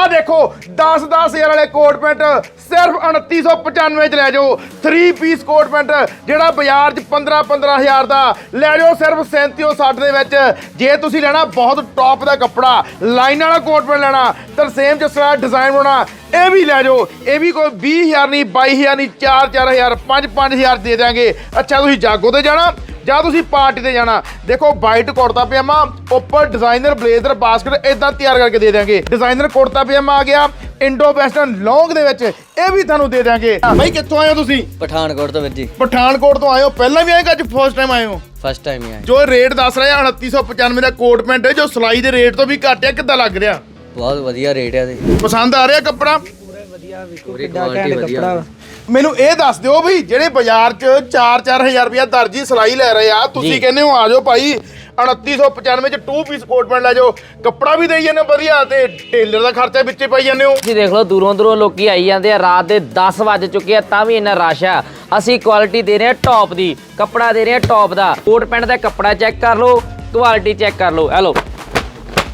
ਆਹ ਦੇਖੋ 10 10000 ਵਾਲੇ ਕੋਟ ਪੈਂਟ ਸਿਰਫ 2995 ਚ ਲੈ ਜਾਓ। 3 ਪੀਸ ਕੋਟ ਪੈਂਟ, ਜਿਹੜਾ ਬਾਜ਼ਾਰ 'ਚ 15 15000 ਦਾ, ਲੈ ਜਾਓ ਸਿਰਫ 3760 ਦੇ ਵਿੱਚ। ਜੇ ਤੁਸੀਂ ਲੈਣਾ ਬਹੁਤ ਟੌਪ ਦਾ ਕੱਪੜਾ, ਲਾਈਨ ਵਾਲਾ ਕੋਟ ਪੈਂਟ ਲੈਣਾ ਤਰਸੇਮ ਜਿਸ ਤਰ੍ਹਾਂ ਡਿਜ਼ਾਈਨ ਬਣਾਉਣਾ, ਇਹ ਵੀ ਲੈ ਜਾਓ। ਇਹ ਵੀ ਕੋਈ 20000 ਨਹੀਂ 22000 ਨਹੀਂ 4 4000 5 5000 ਦੇ ਦਿਆਂਗੇ। ਅੱਛਾ, ਤੁਸੀਂ ਜਾਗੋ ਤੇ ਜਾਣਾ। ਜਾਂ ਤੁਸੀਂ ਪਾਰਟੀ ਤੇ ਜਾਣਾ। ਦੇਖੋ ਵਾਈਟ ਕੁੜਤਾ ਪਜਾਮਾ ਉੱਪਰ ਡਿਜ਼ਾਈਨਰ ਬਲੇਜ਼ਰ ਬਾਸਕਟ ਇਦਾਂ ਤਿਆਰ ਕਰਕੇ ਦੇ ਦਿਆਂਗੇ। ਡਿਜ਼ਾਈਨਰ ਕੁੜਤਾ ਪਜਾਮਾ ਆ ਗਿਆ ਇੰਡੋ ਵੈਸਟਰਨ ਲੌਂਗ ਦੇ ਵਿੱਚ ਇਹ ਵੀ ਤੁਹਾਨੂੰ ਦੇ ਦਿਆਂਗੇ। ਭਾਈ ਕਿੱਥੋਂ ਆਏ ਹੋ ਤੁਸੀਂ? ਪਠਾਨਕੋਟ ਤੋਂ ਵੀਰ ਜੀ। ਪਠਾਨਕੋਟ ਤੋਂ ਆਏ ਹੋ? ਪਹਿਲਾਂ ਵੀ ਆਏ ਕਿ ਅੱਜ ਫਸਟ ਟਾਈਮ ਆਏ ਹੋ? ਫਸਟ ਟਾਈਮ ਹੀ ਆਏ। ਜੋ ਰੇਟ ਦੱਸ ਰਿਹਾ 2995 ਦਾ ਕੋਟ ਪੈਂਟ ਹੈ ਜੋ ਸਿਲਾਈ ਦੇ ਰੇਟ ਤੋਂ ਵੀ ਘੱਟ ਹੈ ਕਿੱਦਾਂ ਲੱਗ ਰਿਹਾ? ਬਹੁਤ ਵਧੀਆ ਰੇਟ ਹੈ ਤੇ ਪਸੰਦ ਆ ਰਿਹਾ ਕੱਪੜਾ? ਪੂਰੀ ਵਧੀਆ ਮੈਨੂੰ ਇਹ ਦੱਸ ਦਿਓ ਵੀ ਜਿਹੜੇ ਬਾਜ਼ਾਰ 'ਚ 4-4000 ਰੁਪਇਆ ਦਰਜੀ ਸਿਲਾਈ ਲੈ ਰਹੇ ਆ ਤੁਸੀਂ ਕਹਿੰਦੇ ਹੋ ਆ ਜਾਓ ਭਾਈ 2995 ਚ 2 ਪੀਸ ਕੋਟ ਪੈਂਟ ਲੈ ਜਾਓ। ਕੱਪੜਾ ਵੀ ਦੇਈ ਜਾਂਦੇ ਹੋ ਵਧੀਆ ਤੇ ਟੇਲਰ ਦਾ ਖਰਚਾ ਵਿੱਚੇ ਪਾਈ ਜਾਂਦੇ ਹੋ। ਤੁਸੀਂ ਦੇਖ ਲਓ ਦੂਰੋਂ ਦੂਰੋਂ ਲੋਕੀ ਆਈ ਜਾਂਦੇ ਆ ਰਾਤ ਦੇ 10 ਵੱਜ ਚੁੱਕੇ ਆ ਤਾਂ ਵੀ ਇੰਨਾ ਰਸ਼ ਆ। ਅਸੀਂ ਕੁਆਲਿਟੀ ਦੇ ਰਹੇ ਆ ਟੌਪ ਦੀ ਕੱਪੜਾ ਦੇ ਰਹੇ ਆ ਟੌਪ ਦਾ। ਕੋਟ ਪੈਂਟ ਦਾ ਕੱਪੜਾ ਚੈੱਕ ਕਰ ਲਓ ਕੁਆਲਿਟੀ ਚੈੱਕ ਕਰ ਲਓ ਹੈਲੋ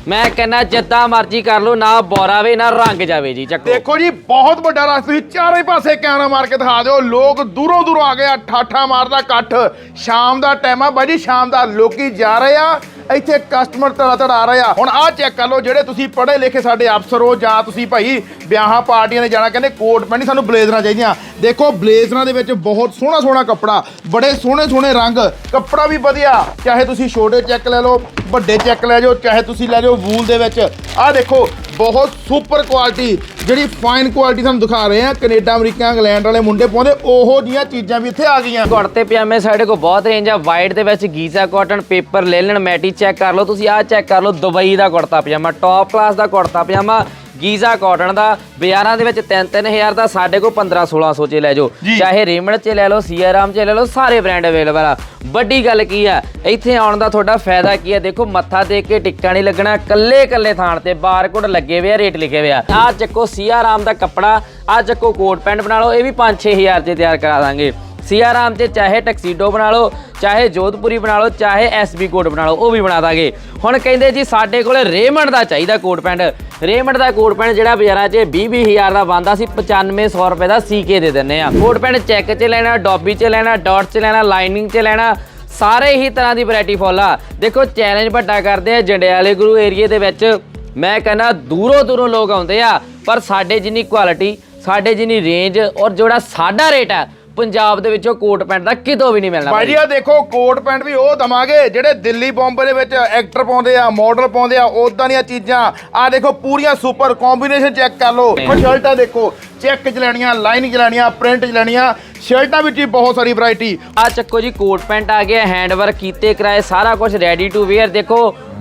ਮੈਂ ਕਹਿੰਦਾ ਜਿੱਦਾਂ ਮਰਜ਼ੀ ਕਰ ਲਓ, ਨਾ ਬੋਰਾਵੇ ਨਾ ਰੰਗ ਜਾਵੇ ਜੀ, ਚੱਕੋ। ਦੇਖੋ ਜੀ, ਬਹੁਤ ਵੱਡਾ ਰਸ਼, ਤੁਸੀਂ ਚਾਰੇ ਪਾਸੇ ਕੈਮਰਾ ਮਾਰ ਕੇ ਦਿਖਾ ਦਿਓ। ਲੋਕ ਦੂਰੋਂ ਦੂਰੋਂ ਆ ਗਏ ਆ, ਠਾਠਾ ਮਾਰਦਾ ਇਕੱਠ। ਸ਼ਾਮ ਦਾ ਟਾਈਮ ਆ ਬਾਈ ਜੀ, ਸ਼ਾਮ ਦਾ ਲੋਕੀ ਜਾ ਰਹੇ ਆ, ਇੱਥੇ ਕਸਟਮਰ ਧੜਾ ਧੜ ਆ ਰਹੇ ਆ। ਹੁਣ ਆਹ ਚੈੱਕ ਕਰ ਲਓ, ਜਿਹੜੇ ਤੁਸੀਂ ਪੜ੍ਹੇ ਲਿਖੇ ਸਾਡੇ ਅਫਸਰ ਹੋ ਜਾਂ ਤੁਸੀਂ ਭਾਈ ਵਿਆਹਾਂ ਪਾਰਟੀਆਂ ਨੇ ਜਾਣਾ, ਕਹਿੰਦੇ ਕੋਟ ਪੈਂਟ ਨਹੀਂ ਸਾਨੂੰ ਬਲੇਜ਼ਰਾਂ ਚਾਹੀਦੀਆਂ। ਦੇਖੋ, ਬਲੇਜ਼ਰਾਂ ਦੇ ਵਿੱਚ ਬਹੁਤ ਸੋਹਣਾ ਸੋਹਣਾ ਕੱਪੜਾ, ਬੜੇ ਸੋਹਣੇ ਸੋਹਣੇ ਰੰਗ, ਕੱਪੜਾ ਵੀ ਵਧੀਆ। ਚਾਹੇ ਤੁਸੀਂ ਛੋਟੇ ਚੈੱਕ ਲੈ ਲਓ, ਵੱਡੇ ਚੈੱਕ ਲੈ ਜਾਓ, ਚਾਹੇ ਤੁਸੀਂ ਲੈ ਜਾਓ ਵੂਲ ਦੇ ਵਿੱਚ। ਆਹ ਦੇਖੋ, ਬਹੁਤ ਸੁਪਰ ਕੁਆਲਿਟੀ, ਜਿਹੜੀ ਫਾਈਨ ਕੁਆਲਿਟੀ ਤੁਹਾਨੂੰ ਦਿਖਾ ਰਹੇ ਆ ਕੈਨੇਡਾ, ਅਮਰੀਕਾ, ਇੰਗਲੈਂਡ ਵਾਲੇ ਮੁੰਡੇ ਪਾਉਂਦੇ, ਉਹੋ ਜੀਆਂ ਚੀਜ਼ਾਂ ਵੀ ਇੱਥੇ ਆ ਗਈਆਂ। ਕੁੜਤੇ ਪਜਾਮੇ ਸਾਡੇ ਕੋਲ ਬਹੁਤ ਰੇਂਜ ਆ ਵਾਈਟ ਦੇ ਵਿੱਚ ਗੀਜ਼ਾ ਕਾਟਨ ਪੇਪਰ ਲੇਲਨ ਮੈਟੀ ਚੈੱਕ ਕਰ ਲਓ, ਤੁਸੀਂ ਆਹ ਚੈੱਕ ਕਰ ਲਓ, ਦੁਬਈ ਦਾ ਕੁੜਤਾ ਪਜਾਮਾ ਟੌਪ ਕਲਾਸ ਦਾ ਕੁੜਤਾ ਪਜਾਮਾ ਗੀਜ਼ਾ ਕਾਟਨ ਦਾ ਬਾਜ਼ਾਰਾਂ ਦੇ ਵਿੱਚ 3-3000 ਦਾ ਸਾਡੇ ਕੋਲ 15-1600 ਚ ਲੈ ਜਾਓ। ਚਾਹੇ ਰੇਮੰਡ ਚ ਲੈ ਲਓ ਸੀਆਰਾਮ ਚ ਲੈ ਲਓ ਸਾਰੇ ਬ੍ਰਾਂਡ ਅਵੇਲੇਬਲ ਆ। ਵੱਡੀ ਗੱਲ ਕੀ ਆ ਇੱਥੇ ਆਉਣ ਦਾ ਤੁਹਾਡਾ ਫਾਇਦਾ ਕੀ ਆ? ਦੇਖੋ ਮੱਥਾ ਦੇਖ ਕੇ ਟਿੱਕਾ ਨਹੀਂ ਲੱਗਣਾ ਕੱਲੇ ਕੱਲੇ ਥਾਣ ਤੇ ਬਾਰਕੋਡ ਲੱਗੇ ਹੋਏ ਆ ਰੇਟ ਲਿਖੇ ਹੋਏ ਆ। ਆਹ ਚੱਕੋ ਸੀਆਰਾਮ ਦਾ ਕੱਪੜਾ ਆਹ ਚੱਕੋ ਕੋਟ ਪੈਂਟ ਬਣਾ ਲਓ ਇਹ ਵੀ 5-6000 ਚ ਤਿਆਰ ਕਰਾ ਦਾਂਗੇ। ਸੀਆਰਾਮ ਚ ਚਾਹੇ ਟੈਕਸੀਡੋ ਬਣਾ ਲਓ, ਚਾਹੇ ਜੋਧਪੁਰੀ ਬਣਾ ਲਓ, ਚਾਹੇ ਐਸਬੀ ਕੋਟ ਬਣਾ ਲਓ, ਉਹ ਵੀ ਬਣਾ ਦਾਂਗੇ। ਹੁਣ ਕਹਿੰਦੇ ਜੀ ਸਾਡੇ ਕੋਲ ਰੇਮੰਡ ਦਾ ਚਾਹੀਦਾ ਕੋਟ ਪੈਂਟ। ਰੇਮੰਡ ਦਾ ਕੋਟ ਪੈਂਟ ਜਿਹੜਾ ਬਾਜ਼ਾਰਾਂ 'ਚ 20 20000 ਦਾ ਬੰਦਾ ਸੀ 9500 ਰੁਪਏ ਦਾ ਸੀਕੇ ਦੇ ਦਿੰਨੇ ਆ ਕੋਟ ਪੈਂਟ ਚੈੱਕ 'ਚ ਲੈਣਾ, ਡੌਬੀ 'ਚ ਲੈਣਾ, ਡਾਟ 'ਚ ਲੈਣਾ, ਲਾਈਨਿੰਗ 'ਚ ਲੈਣਾ, ਸਾਰੇ ਹੀ ਤਰ੍ਹਾਂ ਦੀ ਵੈਰਾਈਟੀ ਫੁੱਲ ਆ। ਦੇਖੋ, ਚੈਲੰਜ ਵੱਡਾ ਕਰਦੇ ਆ ਜੰਡਿਆਲੇ ਗੁਰੂ ਏਰੀਏ ਦੇ ਵਿੱਚ। ਮੈਂ ਕਹਿੰਦਾ, ਦੂਰੋਂ ਦੂਰੋਂ ਲੋਕ ਆਉਂਦੇ ਆ, ਪਰ ਸਾਡੇ ਜਿੰਨੀ ਕੁਆਲਿਟੀ, ਸਾਡੇ ਜਿੰਨੀ ਰੇਂਜ ਔਰ ਜਿਹੜਾ ਸਾਡਾ ਰੇਟ ਹੈ ਪੰਜਾਬ ਦੇ ਵਿੱਚੋਂ ਕੋਟ ਪੈਂਟ ਦਾ ਕਿਤੋਂ ਵੀ ਨਹੀਂ ਮਿਲਣਾ ਭਾਈ ਜੀ ਆ ਦੇਖੋ ਕੋਟ ਪੈਂਟ ਵੀ ਉਹ ਦਵਾਂਗੇ ਜਿਹੜੇ ਦਿੱਲੀ ਬੰਬੇ ਦੇ ਵਿੱਚ ਐਕਟਰ ਪਾਉਂਦੇ ਆ ਮਾਡਲ ਪਾਉਂਦੇ ਆ ਉਦਾਂ ਦੀਆਂ ਚੀਜ਼ਾਂ। ਆ ਦੇਖੋ ਪੂਰੀਆਂ ਸੁਪਰ ਕੰਬੀਨੇਸ਼ਨ ਚੈੱਕ ਕਰ ਲਓ। ਸ਼ਰਟਾਂ ਦੇਖੋ। ਚੈੱਕ ਚ ਲੈਣੀਆਂ ਲਾਈਨਿੰਗ ਚ ਲੈਣੀਆਂ ਪ੍ਰਿੰਟ ਚ ਲੈਣੀਆਂ ਸ਼ਰਟਾਂ ਵਿੱਚ ਵੀ ਬਹੁਤ ਸਾਰੀ ਵੈਰਾਈਟੀ ਆ ਚੱਕੋ ਜੀ ਕੋਟ ਪੈਂਟ ਆ ਗਿਆ ਹੈਂਡ ਵਰਕ ਕੀਤੇ ਕਰਾਏ ਸਾਰਾ ਕੁਝ ਰੈਡੀ ਟੂ ਵੇਅਰ ਦੇਖੋ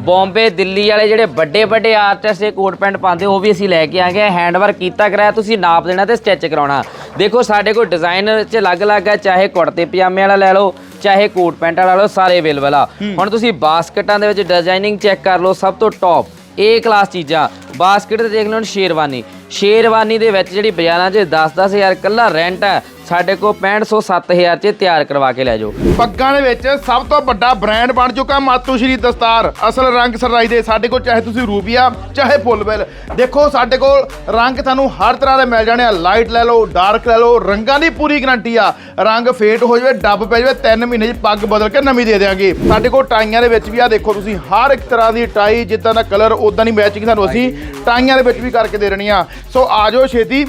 ਬੰਬੇ ਦਿੱਲੀ ਵਾਲੇ ਜਿਹੜੇ ਵੱਡੇ ਵੱਡੇ ਆਰਟਿਸਟ ਇਹ ਕੋਟ ਪੈਂਟ ਪਾਉਂਦੇ ਉਹ ਵੀ ਅਸੀਂ ਲੈ ਕੇ ਆ ਗਏ ਹੈਂਡ ਵਰਕ ਕੀਤਾ ਕਰਾਇਆ ਤੁਸੀਂ ਨਾਪ ਦੇਣਾ ਤੇ ਸਟਿਚ ਕਰਾਉਣਾ। ਦੇਖੋ ਸਾਡੇ ਕੋਲ ਡਿਜ਼ਾਈਨ ਚ ਅਲੱਗ-ਅਲੱਗ ਹੈ ਚਾਹੇ ਕੁੜਤੇ ਪਜਾਮੇ ਵਾਲਾ ਲੈ ਲਓ ਚਾਹੇ ਕੋਟ ਪੈਂਟ ਵਾਲਾ ਲੈ ਲਓ ਸਾਰੇ ਅਵੇਲੇਬਲ ਆ। ਹੁਣ ਤੁਸੀਂ ਬਾਸਕਟਾਂ ਦੇ ਵਿੱਚ ਡਿਜ਼ਾਈਨਿੰਗ ਚੈੱਕ ਕਰ ਲਓ ਸਭ ਤੋਂ ਟੌਪ ਏ ਕਲਾਸ ਚੀਜ਼ਾਂ। ਬਾਸਕਟ ਤੇ ਦੇਖ ਲਓ ਸ਼ੇਰਵਾਨੀ। ਸ਼ੇਰਵਾਨੀ ਦੇ ਵਿੱਚ ਜਿਹੜੀ ਬਾਜ਼ਾਰਾਂ 'ਚ 10-10000 ਕੱਲਾ ਰੈਂਟ ਹੈ, ਸਾਡੇ ਕੋਲ 6500 7000 'ਚ ਤਿਆਰ ਕਰਵਾ ਕੇ ਲੈ ਜਾਓ। ਪੱਗਾਂ ਦੇ ਵਿੱਚ ਸਭ ਤੋਂ ਵੱਡਾ ਬ੍ਰਾਂਡ ਬਣ ਚੁੱਕਾ ਮਾਤੂ ਸ਼੍ਰੀ ਦਸਤਾਰ। ਅਸਲ ਰੰਗ ਸਰਾਈ ਦੇ, ਸਾਡੇ ਕੋਲ ਚਾਹੇ ਤੁਸੀਂ ਰੂਬੀਆ ਚਾਹੇ ਫੁੱਲਬੈਲ ਦੇਖੋ, ਸਾਡੇ ਕੋਲ ਰੰਗ ਤੁਹਾਨੂੰ ਹਰ ਤਰ੍ਹਾਂ ਦੇ ਮਿਲ ਜਾਣੇ ਆ। ਲਾਈਟ ਲੈ ਲਓ ਡਾਰਕ ਲੈ ਲਓ, ਰੰਗਾਂ ਦੀ ਪੂਰੀ ਗਾਰੰਟੀ ਆ। ਰੰਗ ਫੇਟ ਹੋ ਜਾਵੇ, ਡੱਬ ਪੈ ਜਾਵੇ 3 ਮਹੀਨੇ 'ਚ ਪੱਗ ਬਦਲ ਕੇ ਨਵੀਂ ਦੇ ਦੇਵਾਂਗੇ ਸਾਡੇ ਕੋਲ ਟਾਈਆਂ ਦੇ ਵਿੱਚ ਵੀ ਆ, ਦੇਖੋ ਤੁਸੀਂ ਹਰ ਇੱਕ ਤਰ੍ਹਾਂ ਦੀ ਟਾਈ ਜਿੱਦਾਂ ਦਾ ਕਲਰ ਉਦਾਂ ਦੀ ਮੈਚਿੰਗ ਤੁਹਾਨੂੰ ਅਸੀਂ ਟਾਈਆਂ ਦੇ ਵਿੱਚ ਵੀ ਕਰਕੇ ਦੇ ਦੇਣੀ ਆ ਸੋ ਆ ਜਾਓ ਛੇਤੀ।